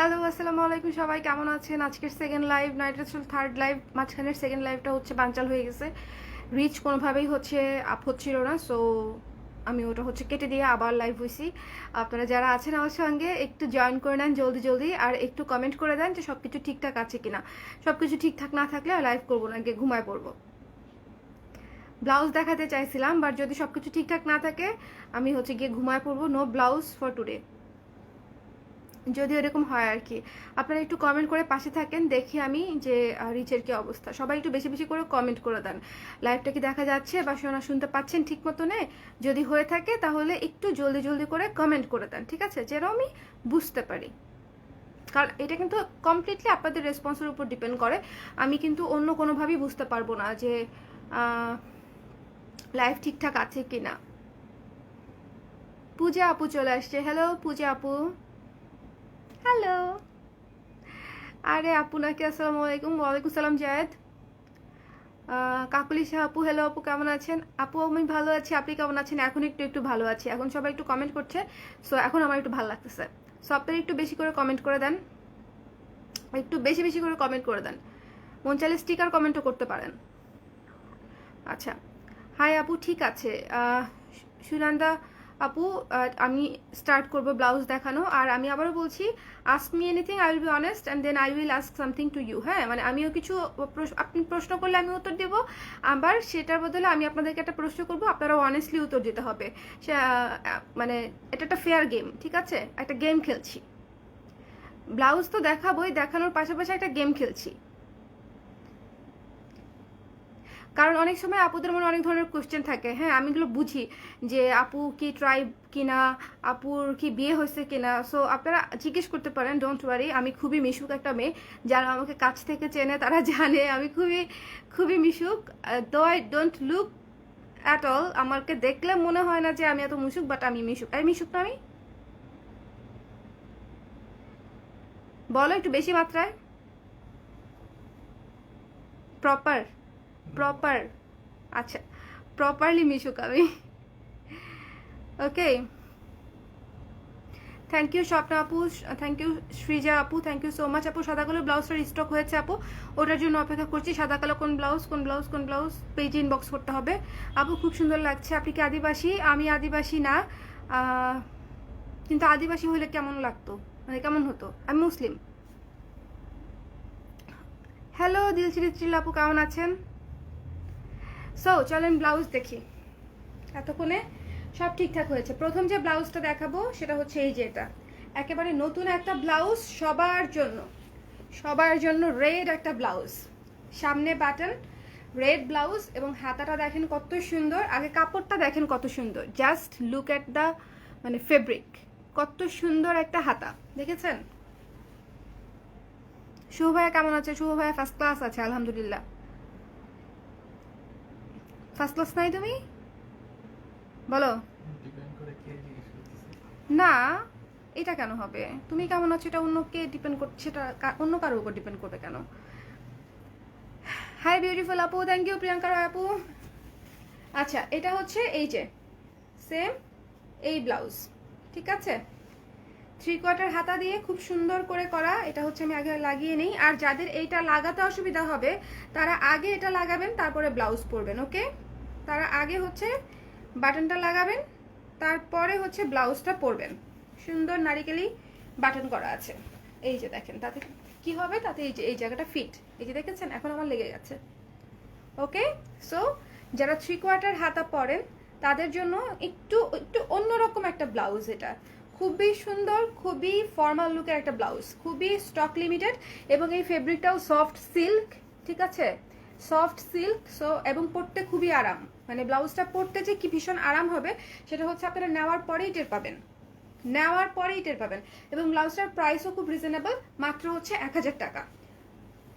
Hello, আসসালামু আলাইকুম সবাই, কেমন আছেন? আজকের সেকেন্ড লাইভ আসলে থার্ড লাইভ মাঝখানের সেকেন্ড লাইভটা হচ্ছে বানচাল হয়ে গেছে। রিচ কোনোভাবেই হচ্ছে আপ হচ্ছিল না সো আমি ওটা হচ্ছে কেটে দিয়ে আবার লাইভ হয়েছি আপনারা যারা আছেন আমার সঙ্গে, একটু জয়েন করে নেন জলদি জলদি, আর একটু কমেন্ট করে দেন যে সব কিছু ঠিকঠাক আছে কিনা। সব কিছু ঠিকঠাক না থাকলে লাইভ করব না, গিয়ে ঘুমায় পড়ব। ব্লাউজ দেখাতে চাইছিলাম বাট যদি সব কিছু ঠিকঠাক না থাকে, আমি হচ্ছে গিয়ে ঘুমায় পড়ব নো ব্লাউজ ফর টুডে যদি এরকম হয় আর কি আপনারা একটু কমেন্ট করে পাশে থাকেন, দেখি আমি যে রিচের কি অবস্থা। সবাই একটু বেশি বেশি করে কমেন্ট করে দেন। লাইভটা কি দেখা যাচ্ছে বা শোনা শুনতে পাচ্ছেন ঠিক মতো নেই যদি হয়ে থাকে তাহলে একটু জলদি জলদি করে কমেন্ট করে দেন, ঠিক আছে? যেন আমি বুঝতে পারি। কারণ এটা কিন্তু কমপ্লিটলি আপনাদের রেসপন্সের উপর ডিপেন্ড করে। আমি কিন্তু অন্য কোনোভাবেই বুঝতে পারব না যে লাইফ ঠিকঠাক আছে কি না পূজা আপু চলে আসছে। হ্যালো পূজা আপু। হ্যালো। আরে আপু নাকি আসসালামু আলাইকুম, ওয়ালাইকুম সালাম জায়েদ। কাকুলি শাহ আপু হ্যালো আপু, কেমন আছেন? আপু, আমি ভালো আছি, আপনি কেমন আছেন? এখন একটু একটু ভালো আছি। এখন সবাই একটু কমেন্ট করছে সো এখন আমার একটু ভালো লাগতেছে। সো আপনারা একটু বেশি করে কমেন্ট করে দেন। একটু বেশি বেশি করে কমেন্ট করে দেন। মন চাইলে স্টিকার কমেন্টও করতে পারেন। আচ্ছা। হাই আপু, ঠিক আছে। সুনন্দা আপু আমি স্টার্ট করব ব্লাউজ দেখানো, আর আমি আবারও বলছি ask me anything I will be honest and then I will ask something to you হ্যাঁ? মানে আমিও কিছু আপনি প্রশ্ন করলে আমি উত্তর দেবো, আবার সেটার বদলে আমি আপনাদেরকে একটা প্রশ্ন করব আপনারা অনেস্টলি উত্তর দিতে হবে। মানে এটা একটা ফেয়ার গেম ঠিক আছে? একটা গেম খেলছি। ব্লাউজ তো দেখাবোই, দেখানোর পাশাপাশি একটা গেম খেলছি। কারণ অনেক সময় আপুদের মনে অনেক ধরনের কোশ্চেন থাকে। হ্যাঁ আমি এগুলো বুঝি যে আপু কি ট্রাইব কিনা, আপুর কি বিয়ে হয়েছে কিনা? সো আপনারা জিজ্ঞেস করতে পারেন ডোন্ট ওয়ারি আমি খুবই মিশুক একটা মেয়ে। যারা আমাকে কাছ থেকে চেনে, তারা জানে আমি খুবই খুবই মিশুক। Though I don't look at all আমাকে দেখলে মনে হয় না যে আমি এত মিশুক বাট আমি মিশুক। আর মিশুক না আমি? বলো একটু বেশি মাত্রায়। প্রপার প্রপার আচ্ছা প্রপারলি মিশুক আমি। ওকে থ্যাংক ইউ স্বপ্ন আপু থ্যাংক ইউ সৃজা আপু থ্যাংক ইউ সো মাচ আপু। সাদা কালো ব্লাউজটার স্টক হয়েছে আপু। ওটার জন্য অপেক্ষা করছি। সাদা কালো কোন ব্লাউজ কোন ব্লাউজ কোন ব্লাউজ পেজ ইনবক্স করতে হবে। আপু, খুব সুন্দর লাগছে। আপনি কি আদিবাসী? আমি আদিবাসী না। কিন্তু আদিবাসী হলে কেমন লাগতো? মানে কেমন হতো? আমি মুসলিম। হ্যালো দিলচিরি চিল আপু, কেমন আছেন? সো চলেন ব্লাউজ দেখি। এতক্ষণে সব ঠিকঠাক হয়েছে। প্রথম যে ব্লাউজটা দেখাবো, সেটা হচ্ছে এই যে এটা। একেবারে নতুন একটা ব্লাউজ সবার জন্য। সবার জন্য রেড একটা ব্লাউজ সামনে বাটন রেড ব্লাউজ এবং হাতাটা দেখেন কত সুন্দর। আগে কাপড়টা দেখেন কত সুন্দর। জাস্ট লুক অ্যাট দ্য মানে ফেব্রিক কত সুন্দর একটা হাতা। দেখেছেন? শুভ ভাইয়া কেমন আছে? শুভ ভাইয়া ফার্স্ট ক্লাস আছে, আলহামদুলিল্লাহ। ফার্স্ট ক্লাস নাই তুমি? বলো। না এটা কেন হবে? তুমি কেমন আছো? এটা অন্য কে ডিপেন্ড করছে সেটা অন্য কারোর উপর ডিপেন্ড করবে কেন? হাই বিউটিফুল আপু থ্যাংক ইউ প্রিয়াঙ্কা রায় আপু। আচ্ছা এটা হচ্ছে এই যে সেম এই ব্লাউজ ঠিক আছে? থ্রি কোয়ার্টার হাতা দিয়ে খুব সুন্দর করে করা এটা হচ্ছে আমি আগে লাগিয়ে নিই। আর যাদের এইটা লাগাতে অসুবিধা হবে তারা আগে এটা লাগাবেন তারপরে ব্লাউজ পরবেন ওকে তারা আগে হচ্ছে বাটনটা লাগাবেন, তারপরে হচ্ছে ব্লাউজটা পরবেন। সুন্দর নারিকেলি বাটন করা আছে। এই যে দেখেন, তাতে কি হবে? তাতে এই যে, এই জায়গাটা ফিট এই যে দেখেছেন, এখন আমার লেগে গেছে। ওকে সো যারা থ্রি কোয়ার্টার হাতা পরেন, তাদের জন্য একটু একটু অন্যরকম একটা ব্লাউজ এটা। খুবই সুন্দর, খুবই ফর্মাল লুকের একটা ব্লাউজ। খুবই স্টক লিমিটেড এবং এই ফেব্রিকটাও সফট সিল্ক ঠিক আছে? সফট সিল্ক, সো, এবং পরতে খুবই আরাম। মানে ব্লাউজটা পরতে যে কি ভীষণ আরাম হবে, সেটা হচ্ছে আপনারা নেওয়ার পরেই টের পাবেন। নেওয়ার পরেই টের পাবেন। এবং ব্লাউজটার প্রাইসও খুব রিজনেবল মাত্র হচ্ছে এক হাজার টাকা।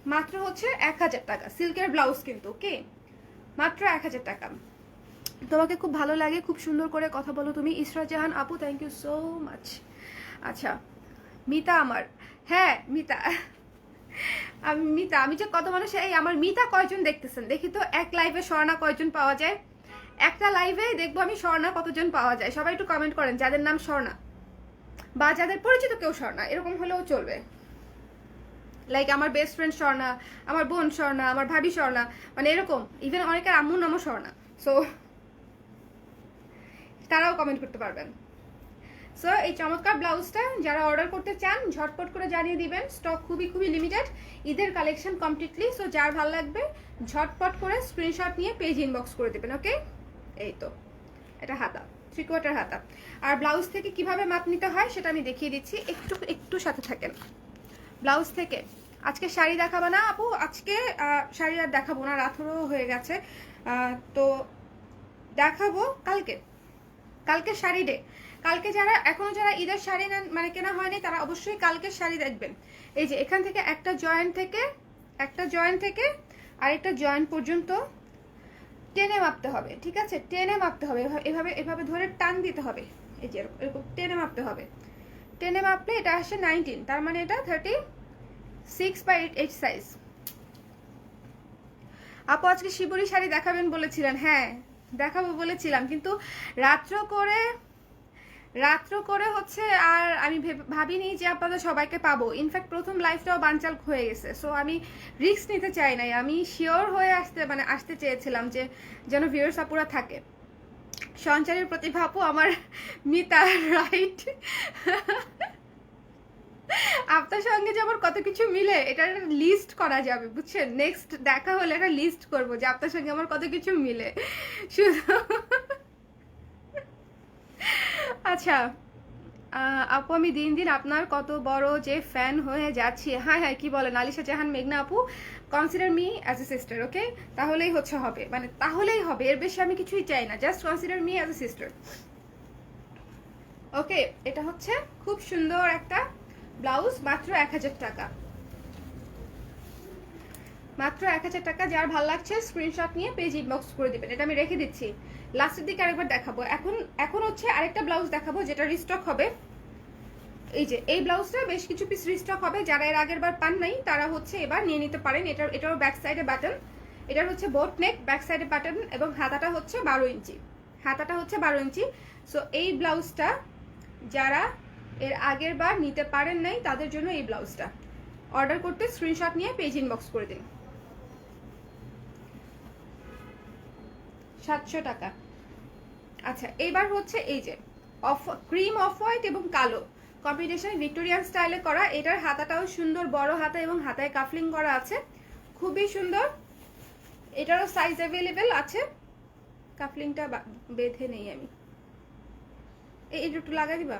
মাত্র হচ্ছে এক হাজার টাকা। সিল্কের ব্লাউজ কিন্তু, ওকে? মাত্র এক হাজার টাকা। তোমাকে খুব ভালো লাগে, খুব সুন্দর করে কথা বলো তুমি। ইসরা জাহান, আপু থ্যাংক ইউ সো মাচ আচ্ছা মিতা আমার। হ্যাঁ মিতা। আমি মিতা, আমি যে কত মানুষ, এই আমার মিতা কয়জন দেখতেছেন? দেখি তো, এক লাইভে স্বর্ণা কয়জন পাওয়া যায়? একটা লাইভে দেখব আমি স্বর্ণা কতজন পাওয়া যায়। সবাই একটু কমেন্ট করেন, যাদের নাম স্বর্ণা বা যাদের পরিচিত কেউ স্বর্ণা, এরকম হলেও চলবে। লাইক আমার বেস্ট ফ্রেন্ড স্বর্ণা, আমার বোন স্বর্ণা, আমার ভাবি স্বর্ণা মানে এরকম। ইভেন অনেকের আম্মুর নামও স্বর্ণা। সো তারাও কমেন্ট করতে পারবেন। সো এই চমৎকার ব্লাউজটা যারা অর্ডার করতে চান, ঝটপট করে জানিয়ে দিবেন। স্টক খুবই খুবই লিমিটেড ঈদের কালেকশন কমপ্লিটলি সো যার ভালো লাগবে, ঝটপট করে স্ক্রিনশট নিয়ে পেজ ইনবক্স করে দেবেন ওকে এই তো, এটা হাতা থ্রি কোয়ার্টার হাতা। আর ব্লাউজ থেকে কীভাবে মাপ নিতে হয় সেটা আমি দেখিয়ে দিচ্ছি। একটু একটু সাথে থাকেন। ব্লাউজ থেকে, আজকে শাড়ি দেখাবো না আপু, আজকে শাড়ি আর দেখাবো না রাথরও হয়ে গেছে। তো দেখাবো কালকে। কালকে শাড়ি ডে কালকে যারা, এখনও যারা ঈদের শাড়ি নেন মানে কেনা হয়নি, তারা অবশ্যই কালকে শাড়ি দেখবেন। এই যে, এখান থেকে একটা জয়েন্ট থেকে, একটা জয়েন্ট থেকে আরেকটা জয়েন্ট পর্যন্ত টেনে মাপতে হবে, ঠিক আছে? টেনে মাপতে হবে, এভাবে- এভাবে ধরে টান দিতে হবে। এই যে, এরকম- এরকম টেনে মাপতে হবে। টেনে মাপলে এটা আসে নাইনটিন তার মানে এটা thirty six by eight eight size আপু, আজকে শিবরি শাড়ি দেখাবেন বলেছিলেন হ্যাঁ। দেখাবো বলেছিলাম, কিন্তু রাত্র করে রাত্র করে হচ্ছে আর আমি ভেব- ভাবিনি যে আপনাদের সবাইকে পাবো। ইনফ্যাক্ট প্রথম লাইফটাও বানচাল হয়ে গেছে। সো আমি রিস্ক নিতে চাই নাই। আমি শিওর হয়ে আসতে মানে আসতে চেয়েছিলাম যে যেন ভিউয়ার্স আপুরা থাকে। সঞ্চারের প্রতিভা আমার মিতা রাইট আপনার সঙ্গে যে আমার কত কিছু মিলে একটা লিস্ট করা যাবে, বুঝছেন? নেক্সট দেখা হলে একটা লিস্ট করব যে আপনার সঙ্গে আমার কত কিছু মিলে। শুধু আচ্ছা আপু, আমি দিন দিন আপনার কত বড় যে ফ্যান হয়ে যাচ্ছি। হ্যাঁ হ্যাঁ কি বলেন? আলিশা জাহান, মেঘনা আপু consider me as a sister okay তাহলেই হচ্ছে হবে মানে তাহলেই হবে, এর বেশি আমি কিছুই চাই না just consider me as a sister okay এটা হচ্ছে খুব সুন্দর একটা ব্লাউজ মাত্র এক হাজার টাকা। মাত্র এক হাজার টাকা, যার ভালো লাগছে স্ক্রিনশট নিয়ে পেজ ইনবক্স করে দিবেন। এটা আমি রেখে দিচ্ছি। লাস্টের দিকে আরেকবার দেখাবো। এখন এখন হচ্ছে আরেকটা ব্লাউজ দেখাবো, যেটা রিস্টক হবে। এই যে, এই ব্লাউজটা বেশ কিছু পিস রিস্টক হবে। যারা এর আগের বার পান নাই, তারা হচ্ছে এবার নিয়ে নিতে পারেন। এটার, এটারও ব্যাক সাইডে বাটন এটার হচ্ছে বোট নেক ব্যাক সাইডে বাটন এবং হাতাটা হচ্ছে বারো ইঞ্চি। হাতাটা হচ্ছে বারো ইঞ্চি। সো এই ব্লাউজটা যারা এর আগের বার নিতে পারেন নাই তাদের জন্য এই ব্লাউজটা। অর্ডার করতে স্ক্রিনশট নিয়ে পেজ ইনবক্স করে দিন। সাতশো টাকা। আচ্ছা এবার হচ্ছে এই যে, অফ ক্রিম অফ হোয়াইট এবং কালো। কম্বিনেশন ভিক্টোরিয়ান স্টাইলে করা। এটার হাতাটাও সুন্দর, বড় হাতা এবং হাতায় কাফলিং করা আছে। খুবই সুন্দর। এটারও সাইজ অ্যাভেলেবেল আছে। কাফলিংটা বেঁধে নেই আমি। এই একটু লাগাই দিবা?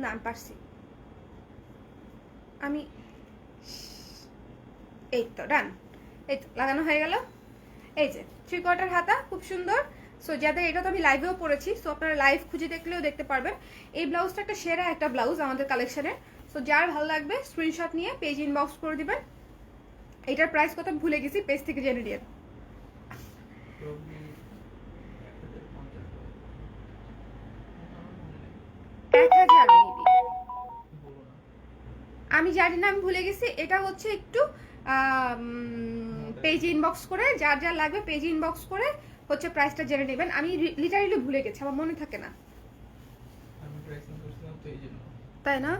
না, আমি পারছি। আমি এই তো ডান এই তো, লাগানো হয়ে গেল। এই যে থ্রি কোয়ার্টার হাতা, খুব সুন্দর। সো যাদের এটা তো আমি লাইভেও পড়েছি সো আপনারা লাইভ খুঁজে দেখলেও দেখতে পারবেন। এই ব্লাউজটা একটা সেরা একটা ব্লাউজ আমাদের কালেকশনে সো যার ভালো লাগবে স্ক্রিনশট নিয়ে পেজ ইনবক্স করে দিবেন। এটার প্রাইস কত ভুলে গেছি পেজ থেকে জেনে নিয়ে Probably এক হাজার পঞ্চাশ হবে। এক হাজার। আমি জানি না আমি ভুলে গেছি। এটা হচ্ছে একটু পেজ ইনবক্স করে যার যার লাগবে পেজ ইনবক্স করে হচ্ছে প্রাইসটা জেনে নেবেন। আমি লিটারালি ভুলে গেছি আমার মনে থাকে না। তাই না?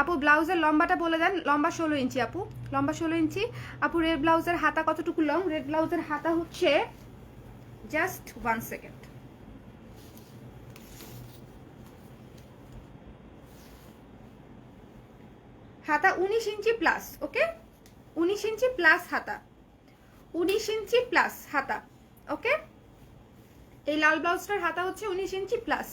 আপু ব্লাউজের লম্বাটা বলে দেন। লম্বা ষোলো ইঞ্চি আপু। লম্বা ষোলো ইঞ্চি। আপু রেড ব্লাউজের হাতা কতটুকু লং রেড ব্লাউজের হাতা হচ্ছে জাস্ট ওয়ান সেকেন্ড হাতা উনিশ ইঞ্চি প্লাস ওকে উনিশ ইঞ্চি প্লাস হাতা। উনিশ ইঞ্চি প্লাস হাতা ওকে এই লাল ব্লাউজটার হাতা হচ্ছে উনিশ ইঞ্চি প্লাস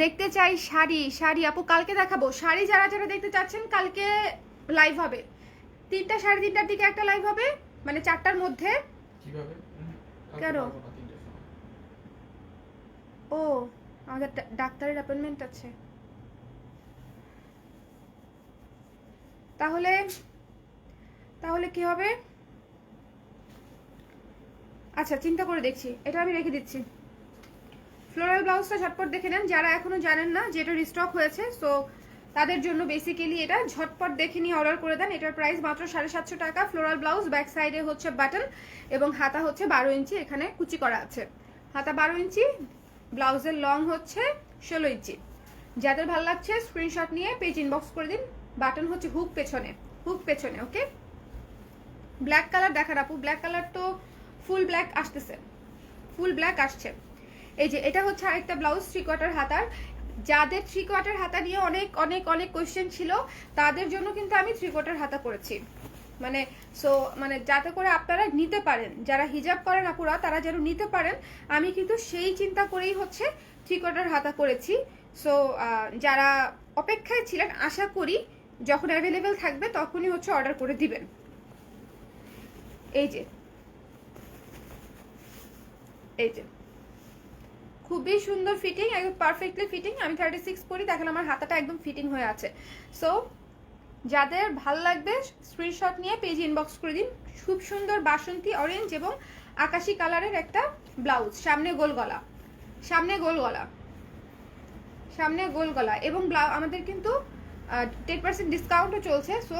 দেখতে চাই শাড়ি শাড়ি আপু কালকে দেখাবো। শাড়ি যারা যারা দেখতে চাচ্ছেন কালকে লাইভ হবে। তিনটা সাড়ে তিনটার দিকে একটা লাইভ হবে মানে চারটার মধ্যে। কেন? ও আমাদের ডাক্তারের অ্যাপয়েন্টমেন্ট আছে। তাহলে তাহলে কি হবে? আচ্ছা চিন্তা করে দেখছি। এটা আমি রেখে দিচ্ছি। ফ্লোরাল ব্লাউজটা ঝটপট দেখে নেন। যারা এখনও জানেন না যে এটা রিস্টক হয়েছে সো তাদের জন্য বেসিক্যালি এটা ঝটপট দেখে নিয়ে অর্ডার করে দেন। এটার প্রাইস মাত্র সাড়ে সাতশো টাকা। ফ্লোরাল ব্লাউজ ব্যাক সাইডে হচ্ছে বাটন এবং হাতা হচ্ছে বারো ইঞ্চি। এখানে কুচি করা আছে। হাতা বারো ইঞ্চি ব্লাউজের লং হচ্ছে ষোলো ইঞ্চি। যাদের ভালো লাগছে স্ক্রিনশট নিয়ে পেজ ইনবক্স করে দিন। বাটন হচ্ছে হুক পেছনে হুক পেছনে, ওকে? ব্ল্যাক কালার দেখার আপু ব্ল্যাক কালার তো ফুল ব্ল্যাক আসতেছে ফুল ব্ল্যাক আসছে। এই যে, এটা হচ্ছে আরেকটা ব্লাউজ থ্রি কোয়ার্টার হাতার। যাদের থ্রি কোয়ার্টার হাতা নিয়ে অনেক অনেক অনেক কোয়েশ্চেন ছিল, তাদের জন্য কিন্তু আমি থ্রি কোয়ার্টার হাতা করেছি। মানে সো মানে যাতে করে আপনারা নিতে পারেন, যারা হিজাব করেন আপুরা, তারা যেন নিতে পারেন, আমি কিন্তু সেই চিন্তা করেই হচ্ছে থ্রি কোয়ার্টার হাতা করেছি। সো যারা অপেক্ষায় ছিলেন, আশা করি যখন অ্যাভেলেবেল থাকবে, তখনই হচ্ছে অর্ডার করে দিবেন। এই যে। এই যে। খুবই সুন্দর ফিটিং একদম পারফেক্টলি ফিটিং আমি থার্টি সিক্স পরি, দেখেন আমার হাতাটা একদম ফিটিং হয়ে আছে। সো যাদের ভালো লাগবে স্ক্রিনশট নিয়ে পেজ ইনবক্স করে দিন। খুব সুন্দর বাসন্তী অরেঞ্জ এবং আকাশি কালারের একটা ব্লাউজ সামনে গোল গলা। সামনে গোল গলা। সামনে গোল গলা। এবং আমাদের কিন্তু টেন পার্সেন্ট ডিসকাউন্টও চলছে সো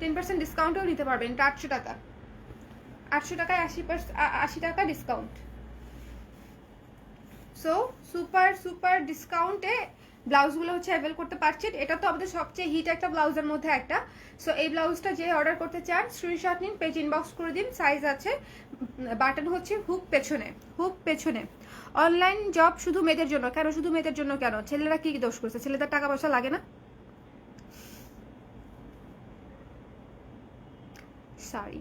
টেন পার্সেন্ট ডিসকাউন্টও নিতে পারবেন, এটা আটশো টাকা। আটশো টাকায় আশি পার্সেন্ট আশি টাকা ডিসকাউন্ট সো সুপার সুপার ডিসকাউন্টে ব্লাউজগুলো হচ্ছে অ্যাভেল করতে পারছেন। এটা তো আমাদের সবচেয়ে হিট একটা ব্লাউজের মধ্যে একটা। সো এই ব্লাউজটা যে অর্ডার করতে চান স্ক্রিনশট নিন পেজ ইনবক্স করে দিন সাইজ আছে বাটন হচ্ছে হুক পেছনে হুক পেছনে। অনলাইন জব শুধু মেয়েদের জন্য, কেন শুধু মেয়েদের জন্য কেন? ছেলেরা কি কি দোষ করছে? ছেলেদের টাকা পয়সা লাগে না? করেছে?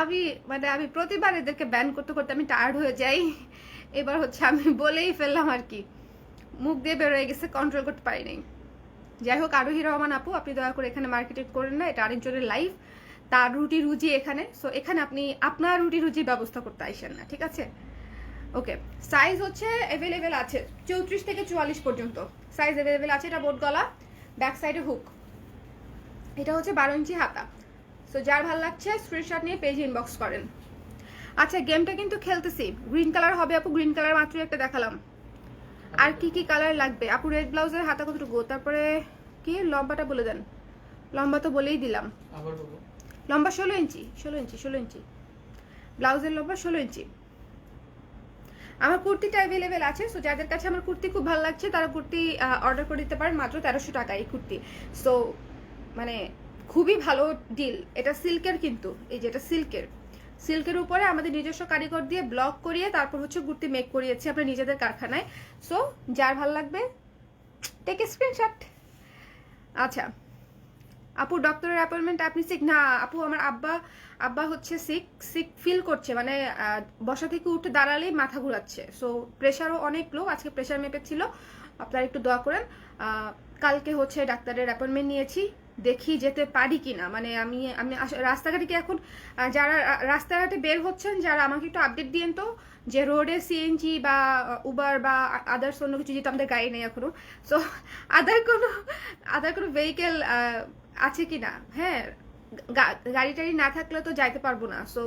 আমি মানে আমি প্রতিবার এদেরকে ব্যান করতে করতে আমি টায়ার্ড হয়ে যাই। এবার হচ্ছে আমি বলেই ফেললাম আর কি। মুখ দিয়ে বেরোয় গেছে কন্ট্রোল করতে পারি নাই। যাই হোক, আরোহী রহমান আপু, আপনি দয়া করে এখানে মার্কেটিং করেন না, এটা আরেকজনের লাইফ তার রুটি রুজি এখানে। সো এখানে আপনি, আপনার রুটি রুজির ব্যবস্থা করতে আইসেন না, ঠিক আছে? ওকে সাইজ হচ্ছে অ্যাভেলেবেল আছে চৌত্রিশ থেকে চুয়াল্লিশ পর্যন্ত। সাইজ অ্যাভেলেবেল আছে এটা বোট গলা ব্যাক সাইডে হুক এটা হচ্ছে বারো ইঞ্চি হাতা। সো যার ভালো লাগছে স্ক্রিনশট নিয়ে পেজ ইনবক্স করেন। আচ্ছা গেমটা কিন্তু খেলতেছি। গ্রিন কালার হবে আপু গ্রিন কালার মাত্রই একটা দেখালাম। আর কি কি কালার লাগবে? আপু রেড ব্লাউজের হাতা কতটুকু? তারপরে কি? লম্বাটা বলে দেন। লম্বা তো বলেই দিলাম। লম্বা ষোলো ইঞ্চি ষোলো ইঞ্চি ষোলো ইঞ্চি। ব্লাউজের লম্বা ষোলো ইঞ্চি। আমার কুর্তিটা অ্যাভেলেবেল আছে সো যাদের কাছে আমার কুর্তি খুব ভালো লাগছে, তারা কুর্তি অর্ডার করে দিতে পারেন, মাত্র তেরোশো টাকা এই কুর্তি। সো মানে খুবই ভালো ডিল এটা সিল্কের কিন্তু, এই যে এটা সিল্কের। সিল্কের উপরে আমাদের নিজস্ব কারিগর দিয়ে ব্লক করিয়ে তারপর হচ্ছে কুর্তি মেক করিয়েছি আমরা নিজেদের কারখানায়। সো যার ভালো লাগবে টেক স্ক্রিনশট আচ্ছা আপু ডক্টরের অ্যাপয়েন্টমেন্ট আপনি সিক না, আপু, আমার আব্বা আব্বা হচ্ছে সিক সিক ফিল করছে মানে বসা থেকে উঠে দাঁড়ালেই মাথা ঘুরাচ্ছে। সো প্রেশারও অনেক লো আজকে প্রেশার মেপে ছিল আপনারা একটু দোয়া করেন। কালকে হচ্ছে ডাক্তারের অ্যাপয়েন্টমেন্ট নিয়েছি। দেখি যেতে পারি কি না মানে আমি আমি রাস্তাঘাটে কি এখন যারা রাস্তাঘাটে বের হচ্ছেন, যারা আমাকে একটু আপডেট দিয়েন তো, যে রোডে সিএনজি বা উবার বা আদার্স অন্য কিছু যেহেতু আমাদের গাড়ি নেই এখনও। সো আদার কোনো আদার কোনো ভেহিকেল আছে কি না হ্যাঁ গাড়ি টাড়ি না থাকলে তো যাইতে পারব না। সো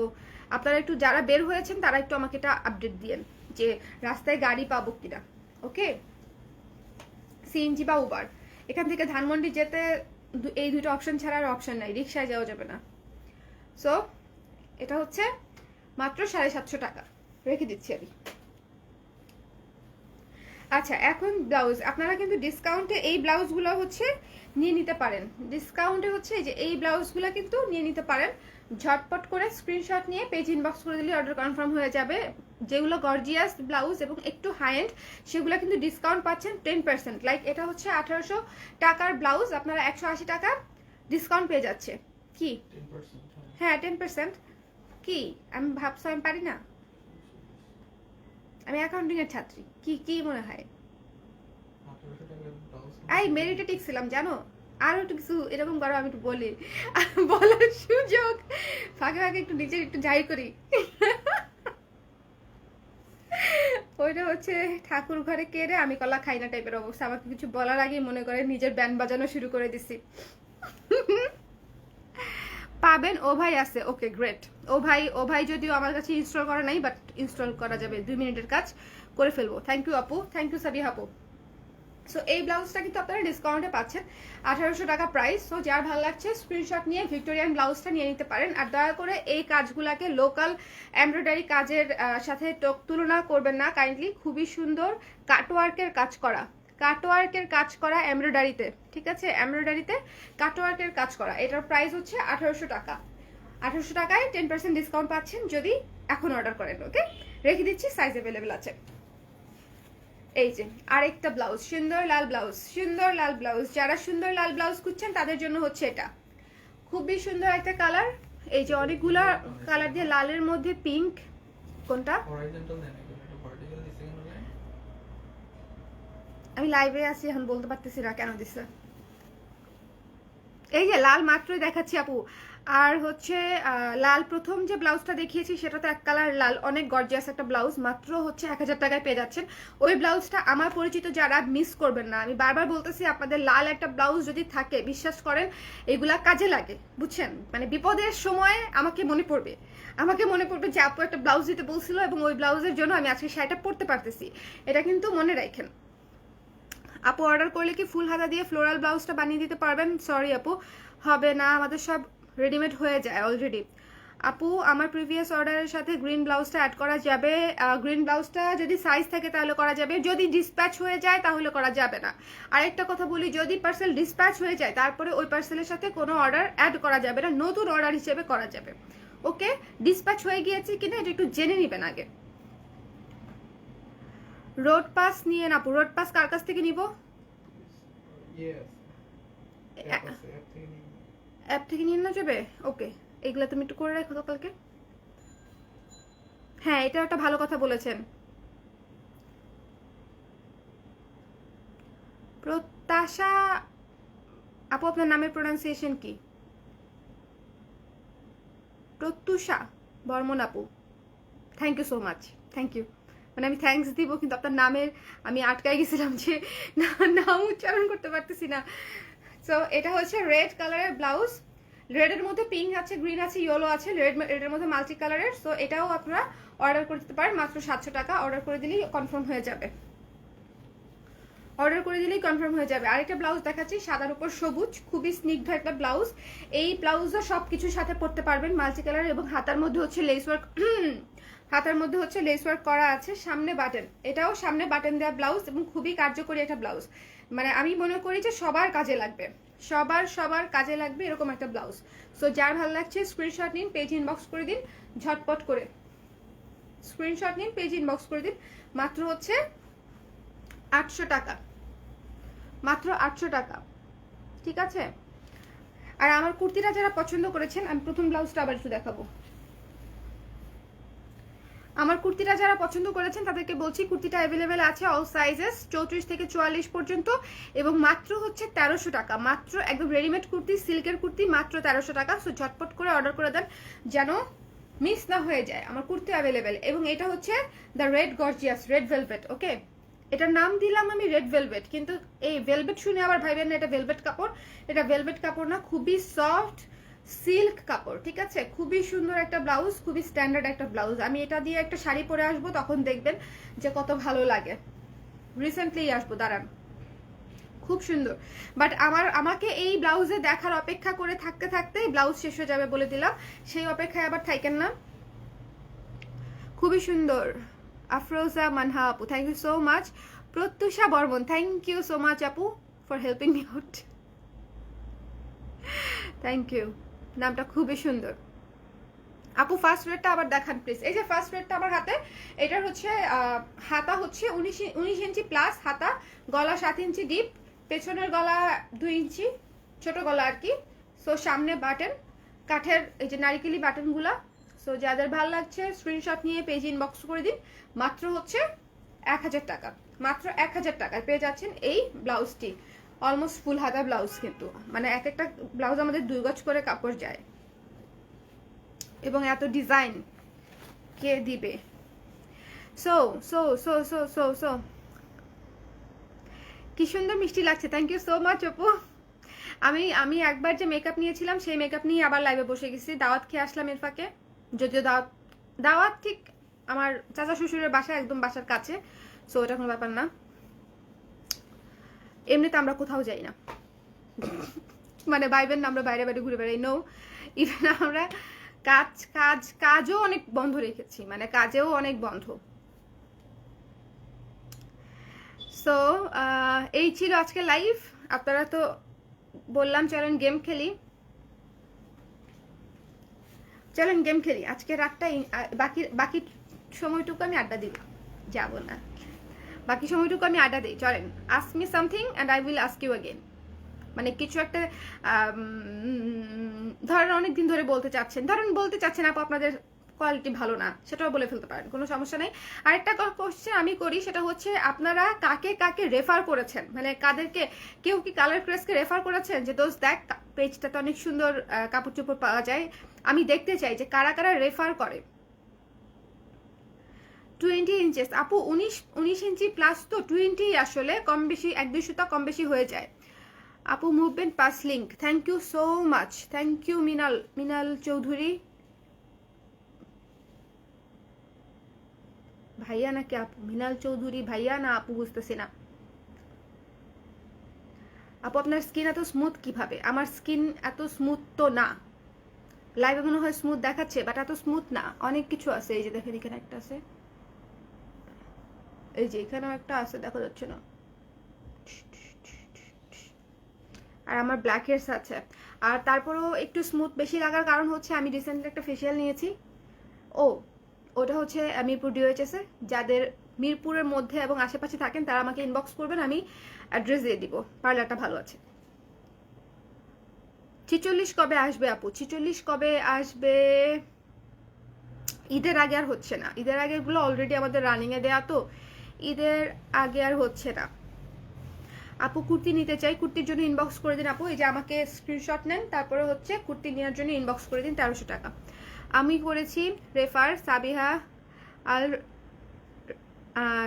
আপনারা একটু যারা বের হয়েছেন, তারা একটু আমাকে এটা আপডেট দিয়েন যে রাস্তায় গাড়ি পাবো কিনা। ওকে সিএনজি বা উবার এখান থেকে ধানমন্ডি যেতে এই দুটো অপশন ছাড়া আর অপশন নাই রিক্সায় যাওয়া যাবে না। সো এটা হচ্ছে মাত্র সাড়ে সাতশো টাকা। রেখে দিচ্ছি আমি। আচ্ছা এখন ব্লাউজ। আপনারা কিন্তু ডিসকাউন্টে এই ব্লাউজগুলো হচ্ছে নিয়ে নিতে পারেন। ডিসকাউন্টে হচ্ছে যে এই ব্লাউজগুলো কিন্তু নিয়ে নিতে পারেন। ঝটপট করে স্ক্রিনশট নিয়ে পেজ ইনবক্স করে দিলে অর্ডার কনফার্ম হয়ে যাবে। যেগুলো গর্জিয়াস ব্লাউজ এবং একটু হাই এন্ড সেগুলো কিন্তু ডিসকাউন্ট পাচ্ছেন টেন পার্সেন্ট লাইক এটা হচ্ছে আঠারোশো টাকার ব্লাউজ। আপনারা একশো আশি টাকা ডিসকাউন্ট পেয়ে যাচ্ছে। কি? হ্যাঁ। টেন পার্সেন্ট কি? আমি ভাবছ আমি পারি না? আমি অ্যাকাউন্টিং এর ছাত্রী। কি কি মনে হয়? আই মেরিটেটিক ছিলাম জানো? আরও একটু কিছু এরকম করো আমি একটু বলি। বলার সুযোগ। ফাঁকে ফাঁকে একটু নিজের একটু যাই করি। ওইটা হচ্ছে ঠাকুর ঘরে কেড়ে আমি কলা খাই না টাইপের অবস্থা। আমাকে কিছু বলার আগে মনে করে নিজের ব্যান্ড বাজানো শুরু করে দিছি। পাবেন, ও ভাই আছে, ওকে গ্রেট ও ভাই ও ভাই যদিও আমার কাছে ইনস্টল করা নাই বাট ইনস্টল করা যাবে, দুই মিনিটের কাজ করে ফেলব। থ্যাংক ইউ আপু থ্যাংক ইউ সাবিহা আপু। সো এই ব্লাউজটা কিন্তু আপনারা ডিসকাউন্টে পাচ্ছেন, আঠারোশো টাকা প্রাইস সো যার ভালো লাগছে স্ক্রিনশট নিয়ে ভিক্টোরিয়ান ব্লাউজটা নিয়ে নিতে পারেন। আর দয়া করে এই কাজগুলাকে লোকাল এমব্রয়ডারি কাজের সাথে তুলনা করবেন না। কাইন্ডলি খুবই সুন্দর কাটওয়ার্কের কাজ করা। কাটওয়ার্কের কাজ করা এমব্রয়ডারিতে, ঠিক আছে? এমব্রয়ডারিতে কাটওয়ার্কের কাজ করা। এটার প্রাইস হচ্ছে আঠারোশো টাকা। আঠারোশো টাকায় টেন পার্সেন্ট ডিসকাউন্ট পাচ্ছেন যদি এখন অর্ডার করেন ওকে রেখে দিচ্ছি সাইজ অ্যাভেলেবেল আছে। এই যে, আরেকটা ব্লাউজ সুন্দর লাল ব্লাউজ সুন্দর লাল ব্লাউজ যারা সুন্দর লাল ব্লাউজ খুঁজছেন, তাদের জন্য হচ্ছে এটা। খুবই সুন্দর একটা কালার এই যে অনেকগুলো কালার দিয়ে লালের মধ্যে পিঙ্ক কোনটা হরাইজন্টাল দেন একদম এটা ভার্টিক্যাল দিছে কেন ভাই আমি লাইভে আছি, এখন বলতে পারতেছি না কেন দিছে। এই যে লাল মাত্রই দেখাচ্ছি আপু। আর হচ্ছে লাল প্রথম যে ব্লাউজটা দেখিয়েছি সেটা তো এক কালার লাল, অনেক গর্জিয়াস একটা ব্লাউজ, মাত্র হচ্ছে এক হাজার টাকায় পেয়ে যাচ্ছেন। ওই ব্লাউজটা আমার পরিচিত যারা মিস করবেন না। আমি বারবার বলতেছি, আপনাদের লাল একটা ব্লাউজ যদি থাকে, বিশ্বাস করেন, এগুলা কাজে লাগে, বুঝছেন? মানে বিপদের সময় আমাকে মনে পড়বে। আমাকে মনে পড়বে যে আপু একটা ব্লাউজ দিতে বলছিল এবং ওই ব্লাউজের জন্য আমি আজকে শাড়িটা পরতে পারতেছি। এটা কিন্তু মনে রাখেন। আপু অর্ডার করলে কি ফুল হাতা দিয়ে ফ্লোরাল ব্লাউজটা বানিয়ে দিতে পারবেন? সরি আপু, হবে না, আমাদের সব রেডিমেড হয়ে যায় অলরেডি আপু, আমার প্রিভিয়াস অর্ডারের সাথে গ্রিন ব্লাউজটা অ্যাড করা যাবে। গ্রিন ব্লাউজটা যদি সাইজ থাকে তাহলে করা যাবে। যদি ডিসপ্যাচ হয়ে যায় তাহলে করা যাবে না। আরেকটা কথা বলি, যদি পার্সেল ডিসপ্যাচ হয়ে যায় তারপরে ওই পার্সেলের সাথে কোনো অর্ডার অ্যাড করা যাবে না, নতুন অর্ডার হিসেবে করা যাবে। ওকে ডিসপ্যাচ হয়ে গিয়েছে কিনা এটা একটু জেনে নেবেন আগে। রোড পাস নিয়ে না রোড পাস কার কাছ থেকে নিব? অ্যাপ থেকে নিয়ে না যাবে? ওকে এগুলো তুমি একটু করে রাখো কালকে। হ্যাঁ এটা একটা ভালো কথা বলেছেন। প্রত্যাশা আপু আপনার নামের প্রোনাউন্সিয়েশন কি? প্রত্যুষা বর্মন আপু। Thank you so much thank you মানে আমি থ্যাঙ্কস দিব, কিন্তু আপনার নামের আমি আটকাই গেছিলাম যে নাম উচ্চারণ করতে পারতেছি না। সো এটা হচ্ছে রেড কালারের ব্লাউজ রেডের মধ্যে পিঙ্ক আছে গ্রিন আছে ইয়েলো আছে রেড রেডের মধ্যে মাল্টি কালারের সো এটাও আপনারা অর্ডার করে দিতে পারেন, মাত্র সাতশো টাকা। অর্ডার করে দিলেই কনফার্ম হয়ে যাবে। অর্ডার করে দিলেই কনফার্ম হয়ে যাবে। আরেকটা ব্লাউজ দেখাচ্ছি, সাদার উপর সবুজ, খুবই স্নিগ্ধ একটা ব্লাউজ এই ব্লাউজও সব কিছুর সাথে পরতে পারবেন মাল্টি কালার এবং হাতার মধ্যে হচ্ছে লেস ওয়ার্ক হাতার মধ্যে হচ্ছে লেস ওয়ার্ক করা আছে, সামনে বাটন এটাও সামনে বাটন দেওয়া ব্লাউজ এবং খুবই কার্যকরী একটা ব্লাউজ মানে আমি মনে করি যে সবার কাজে লাগবে। সবার সবার কাজে লাগবে এরকম একটা ব্লাউজ সো যার ভালো লাগছে স্ক্রিনশট নিন পেজ ইনবক্স করে দিন, ঝটপট করে। স্ক্রিনশট নিন পেজ ইনবক্স করে দিন। মাত্র হচ্ছে আটশো টাকা। মাত্র আটশো টাকা। ঠিক আছে? আর আমার কুর্তিটা যারা পছন্দ করেছেন, আমি প্রথম ব্লাউজটা আবার একটু দেখাবো। আমার কুর্তিটা যারা পছন্দ করেছেন, তাদেরকে বলছি কুর্তিটা অ্যাভেলেবেল আছে অল সাইজেস চৌত্রিশ থেকে চুয়াল্লিশ পর্যন্ত এবং মাত্র হচ্ছে তেরোশো টাকা। মাত্র একদম রেডিমেড কুর্তি সিল্কের কুর্তি, মাত্র তেরোশো টাকা। সো ঝটপট করে অর্ডার করে দেন যেন মিস না হয়ে যায়। আমার কুর্তি অ্যাভেলেবেল এবং এটা হচ্ছে the red gorgeous red velvet okay এটার নাম দিলাম আমি রেড ভেলভেট কিন্তু এই ভেলভেট শুনে আবার ভাইবেন না, এটা ভেলভেট কাপড়। এটা ভেলভেট কাপড় না, খুবই সফট সিল্ক কাপড়, ঠিক আছে? খুবই সুন্দর একটা ব্লাউজ, খুবই স্ট্যান্ডার্ড একটা ব্লাউজ। আমি এটা দিয়ে একটা শাড়ি পরে আসব, তখন দেখবেন যে কত ভালো লাগে। রিসেন্টলি আসব, দাঁড়ান। খুব সুন্দর। বাট আমার, আমাকে এই ব্লাউজে দেখার অপেক্ষা করে থাকতে থাকতে ব্লাউজ শেষ হয়ে যাবে বলে দিলাম। সেই অপেক্ষায় আবার থাকেন না। খুবই সুন্দর। আফরোজা মানহা আপু thank you so much Pratyusha Barman thank you so much আপু for helping me out thank you নামটা খুবই সুন্দর। আপু ফার্স্ট রেডটা আবার দেখান প্লিজ এই যে ফার্স্ট রেডটা আমার হাতে, এটার হচ্ছে হাতা হচ্ছে উনিশ উনিশ ইঞ্চি প্লাস হাতা, গলা সাত ইঞ্চি ডিপ পেছনের গলা দুই ইঞ্চি, ছোট গলা আর কি। সো সামনে বাটন কাঠের এই যে নারিকেলি বাটনগুলা সো যাদের ভালো লাগছে স্ক্রিনশট নিয়ে পেজ ইনবক্স করে দিন। মাত্র হচ্ছে এক হাজার টাকা। মাত্র এক হাজার টাকায় পেয়ে যাচ্ছেন এই ব্লাউজটি অলমোস্ট ফুল হাতা ব্লাউজ কিন্তু। মানে এক একটা ব্লাউজ আমাদের দুই গজ করে কাপড় যায়। এবং এত ডিজাইন কে দিবে? So so so so so so কি সুন্দর মিষ্টি লাগছে। থ্যাংক ইউ সো মাচ অপু। আমি আমি একবার যে মেকআপ নিয়েছিলাম, সেই মেকআপ নিয়ে আবার লাইভে বসে গেছি। দাওয়াত খেয়ে আসলাম এর ফাঁকে যদিও দাওয়াত দাওয়াত ঠিক আমার চাচা শ্বশুরের বাসা একদম বাসার কাছে। সো ওটা কোনো ব্যাপার না। এমনিতে আমরা কোথাও যাই না। মানে ভাইবেন না, আমরা বাইরে বাইরে ঘুরে বেড়াই। নো ইভেন আমরা কাজ কাজ, কাজও অনেক বন্ধ রেখেছি। মানে কাজেও অনেক বন্ধ। সো এই ছিল আজকে লাইভ আপনারা তো বললাম, চলেন গেম খেলি। চলেন গেম খেলি। আজকে রাতটা বাকি বাকি সময়টুকু আমি আড্ডা দিব। যাব না। বাকি সময়টুকু আমি আড্ডা দিই। চলেন ask me something and I will ask you again মানে কিছু একটা ধরেন অনেক দিন ধরে বলতে চাচ্ছেন। ধরেন বলতে চাচ্ছেন, আপু, আপনাদের কোয়ালিটি ভালো না। সেটাও বলে ফেলতে পারেন, কোনো সমস্যা নেই। আরেকটা কোশ্চেন আমি করি, সেটা হচ্ছে, আপনারা কাকে কাকে রেফার করেছেন? মানে কাদেরকে, কেউ কি কালার ক্রেসকে রেফার করেছেন? যে দোষ দেখ পেজটাতে অনেক সুন্দর কাপড় চোপড় পাওয়া যায়। আমি দেখতে চাই যে কারা কারা রেফার করে। টোয়েন্টি ইঞ্চেস আপু, উনিশ উনিশ ইঞ্চি প্লাস তো টোয়েন্টি আসলে কম বেশি, এক সুতা কম বেশি হয়ে যায়। আপু movement pass link thank you so much thank you Minal Minal Chowdhury. ভাইয়া নাকি আপু, মিনাল চৌধুরী, ভাইয়া না আপু বুঝতেছি না। আপু, আপনার স্কিন এত স্মুথ কীভাবে? আমার স্কিন এত স্মুথ তো না। লাইভে মনে হয় স্মুথ দেখাচ্ছে বাট এত স্মুথ না। অনেক কিছু আছে, এই যে দেখেন, এখানে একটা আছে। এই যে এখানেও একটা আছে, দেখা যাচ্ছে না। আর আমার ব্ল্যাক হেয়ার্স আছে। আর তারপরেও একটু স্মুথ বেশি লাগার কারণ হচ্ছে আমি রিসেন্টলি একটা ফেসিয়াল নিয়েছি। ও, ওটা হচ্ছে মিরপুর ডিওএইচএস যাদের মিরপুরের মধ্যে এবং আশেপাশে থাকেন, তারা আমাকে ইনবক্স করবেন, আমি অ্যাড্রেস দিয়ে দিব। পার্লারটা ভালো আছে। ছিচল্লিশ কবে আসবে আপু? ছিচল্লিশ কবে আসবে? ঈদের আগে আর হচ্ছে না। ঈদের আগে এগুলো অলরেডি আমাদের রানিং এ দেয়া তো। ঈদের আগে আর হচ্ছে না। আপু কুর্তি নিতে চাই, কুর্তির জন্য ইনবক্স করে দিন আপু। এই যে আমাকে স্ক্রিনশট নেন, তারপরে হচ্ছে কুর্তি নেওয়ার জন্য ইনবক্স করে দিন তেরোশো টাকা। আমি করেছি রেফার সাবিহা আল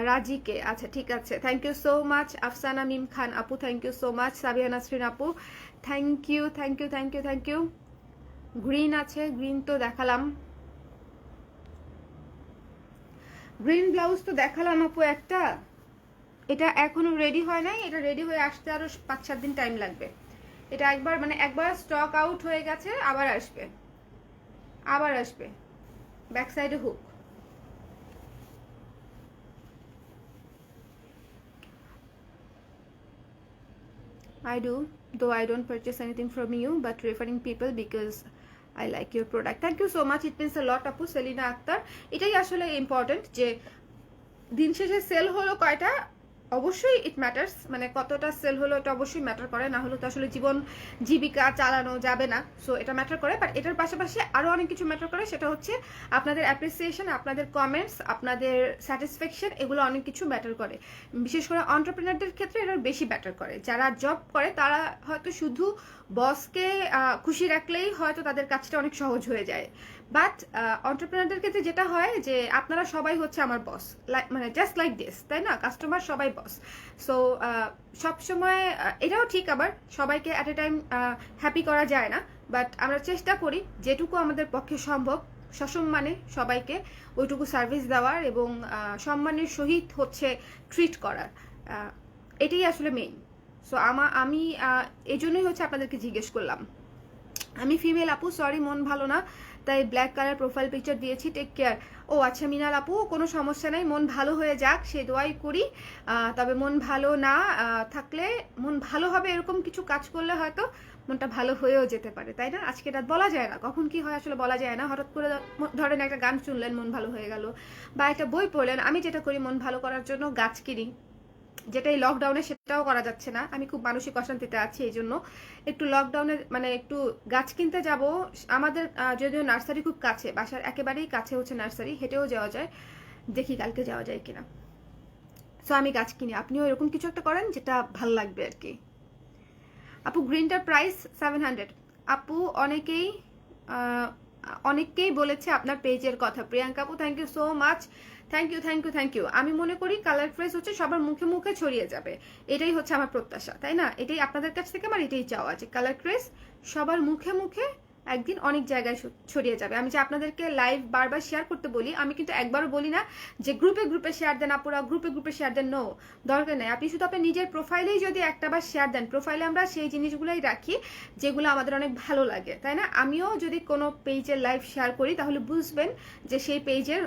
রাজিকে। আচ্ছা ঠিক আছে। Thank you so much Afsana Mim Khan আপু। Thank you so much Sabiha Nasrin আপু। Thank you thank you thank you thank you green আছে গ্রিন তো দেখালাম। গ্রিন ব্লাউজ তো দেখালাম আপু একটা। এটা এখনও রেডি হয় নাই এটা রেডি হয়ে আসতে আরও পাঁচ সাত দিন টাইম লাগবে। এটা একবার মানে একবার স্টক আউট হয়ে গেছে আবার আসবে। আবার আসবে। ব্যাক সাইডে hook I do, though I don't purchase anything from you, but referring people because I like your product thank you so much it means lot আপু সেলিনা আক্তার এটাই আসলে ইম্পর্টেন্ট যে দিন শেষে সেল হলো কয়টা? অবশ্যই ইট ম্যাটার্স মানে কতটা সেল হলো এটা অবশ্যই ম্যাটার করে, না হলে তো আসলে জীবন জীবিকা চালানো যাবে না। সো এটা ম্যাটার করে বাট এটার পাশাপাশি আরও অনেক কিছু ম্যাটার করে, সেটা হচ্ছে আপনাদের অ্যাপ্রিসিয়েশন আপনাদের কমেন্টস আপনাদের স্যাটিসফ্যাকশন এগুলো অনেক কিছু ম্যাটার করে। বিশেষ করে অন্টারপ্রেনারদের ক্ষেত্রে এটা বেশি ম্যাটার করে। যারা জব করে, তারা হয়তো শুধু বসকে খুশি রাখলেই হয়তো তাদের কাজটা অনেক সহজ হয়ে যায়। বাট অন্টারপ্রেনারদের ক্ষেত্রে যেটা হয় যে আপনারা সবাই হচ্ছে আমার বস লাইক মানে জাস্ট লাইক দিস তাই না? কাস্টমার সবাই বস সো সবসময় এটাও ঠিক আবার, সবাইকে অ্যাট এ টাইম হ্যাপি করা যায় না। বাট আমরা চেষ্টা করি যেটুকু আমাদের পক্ষে সম্ভব, সসম্মানে সবাইকে ওইটুকু সার্ভিস দেওয়ার এবং সম্মানের সহিত হচ্ছে ট্রিট করার। এটাই আসলে মেইন সো আমা, আমি এই জন্যই হচ্ছে আপনাদেরকে জিজ্ঞেস করলাম। আমি ফিমেল আপু সরি মন ভালো না। তাই ব্ল্যাক কালার প্রোফাইল পিকচার দিয়েছি টেক কেয়ার ও আচ্ছা মিনাল আপু, কোনো সমস্যা নাই, মন ভালো হয়ে যাক, সে দোয়াই করি। তবে মন ভালো না থাকলে মন ভালো হবে এরকম কিছু কাজ করলে হয়তো মনটা ভালো হয়েও যেতে পারে, তাই না? আজকে রাত বলা যায় না, কখন কি হয় আসলে বলা যায় না। হঠাৎ করে ধরেন একটা গান শুনলেন, মন ভালো হয়ে গেল, বা একটা বই পড়লেন, আমি যেটা করি মন ভালো করার জন্য গাছ কিনি। যেটা এই লকডাউনে সেটাও করা যাচ্ছে না। আমি খুব মানসিক অশান্তিতে আছি এই জন্য। একটু লকডাউনে মানে একটু গাছ কিনতে যাব। আমাদের যদিও নার্সারি খুব কাছে, বাসার একেবারেই কাছে হচ্ছে নার্সারি, হেঁটেও যাওয়া যায়। দেখি কালকে যাওয়া যায় কিনা। সো আমি গাছ কিনি। আপনিও এরকম কিছু একটা করেন যেটা ভালো লাগবে আর কি। আপু গ্রিনটার প্রাইস সেভেন হান্ড্রেড আপু, অনেকেই অনেককেই বলেছে আপনার পেজের কথা। প্রিয়াঙ্কা আপু thank you so much thank you thank you thank you আমি মনে করি কালার ফ্রেজ হচ্ছে সবার মুখে মুখে ছড়িয়ে যাবে। এটাই হচ্ছে আমার প্রত্যাশা, তাই না? এটাই আপনাদের কাছ থেকে আমার এটাই চাওয়া যে কালার ক্রেজ সবার মুখে মুখে একদিন অনেক জায়গায় ছড়িয়ে যাবে। আমি যে আপনাদেরকে লাইভ বারবার শেয়ার করতে বলি, আমি কিন্তু একবারও বলি না যে গ্রুপে গ্রুপে শেয়ার দেন আপুরা গ্রুপে গ্রুপে শেয়ার দেন নো দরকার নেই। আপনি শুধু আপনার নিজের প্রোফাইলেই যদি একটা বার শেয়ার দেন প্রোফাইলে আমরা সেই জিনিসগুলোই রাখি যেগুলো আমাদের অনেক ভালো লাগে, তাই না? আমিও যদি কোনো পেজের লাইভ শেয়ার করি, তাহলে বুঝবেন যে সেই পেজের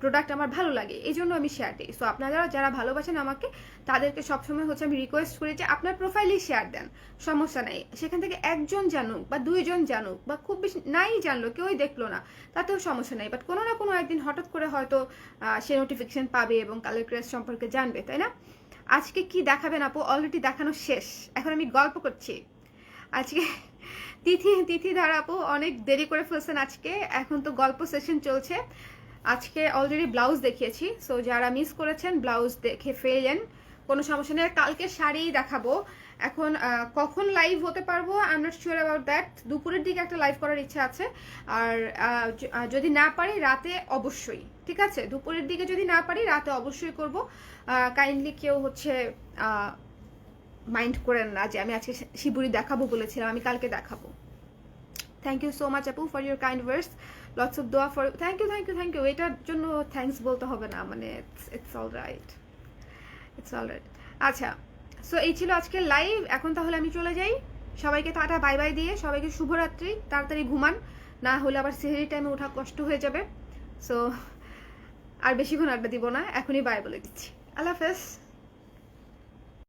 প্রোডাক্ট আমার ভালো লাগে, এই জন্য আমি শেয়ার দিই। সো আপনারা যারা ভালোবাসেন আমাকে, তাদেরকে সবসময় হচ্ছে আমি রিকোয়েস্ট করি যে আপনার প্রোফাইলেই শেয়ার দেন, সমস্যা নেই। সেখান থেকে একজন জানুক বা দুইজন জানুক বা খুব বেশি নাই জানলো, কেউই দেখল না, তাতেও সমস্যা নেই। বাট কোনো না কোনো একদিন হঠাৎ করে হয়তো সে নোটিফিকেশন পাবে এবং কালার ক্রেস সম্পর্কে জানবে, তাই না? আজকে কি দেখাবেন আপু? অলরেডি দেখানো শেষ। এখন আমি গল্প করছি। আজকে তিথি তিথি ধারা আপু অনেক দেরি করে ফেলছেন আজকে। এখন তো গল্প সেশন চলছে। আজকে অলরেডি ব্লাউজ দেখিয়েছি। সো যারা মিস করেছেন ব্লাউজ দেখে ফেলেন কোনো সমস্যা নেই। কালকে শাড়ি দেখাবো। এখন কখন লাইভ হতে পারব? I am not sure about that দুপুরের দিকে একটা লাইভ করার ইচ্ছা আছে। আর যদি না পারি, রাতে অবশ্যই। ঠিক আছে? দুপুরের দিকে যদি না পারি, রাতে অবশ্যই করব। কাইন্ডলি কেউ হচ্ছে মাইন্ড করেন না যে আমি আজকে শিবুরি দেখাবো বলেছিলাম। আমি কালকে দেখাবো। থ্যাংক ইউ সো মাচ আপু for your kind words lots of দোয়া for thank you thank you thank you এটার জন্য থ্যাংকস বলতে হবে না। মানে it's it's all right it's all right আচ্ছা সো এই ছিল আজকে লাইভ এখন তাহলে আমি চলে যাই। সবাইকে টাটা বাই বাই দিয়ে। সবাইকে শুভরাত্রি। তাড়াতাড়ি ঘুমান। না হলে আবার সেহেরি টাইমে ওঠা কষ্ট হয়ে যাবে। সো আর বেশিক্ষণ আড্ডা দিব না। এখনই বাই বলে দিচ্ছি। আল্লাহ হাফেজ।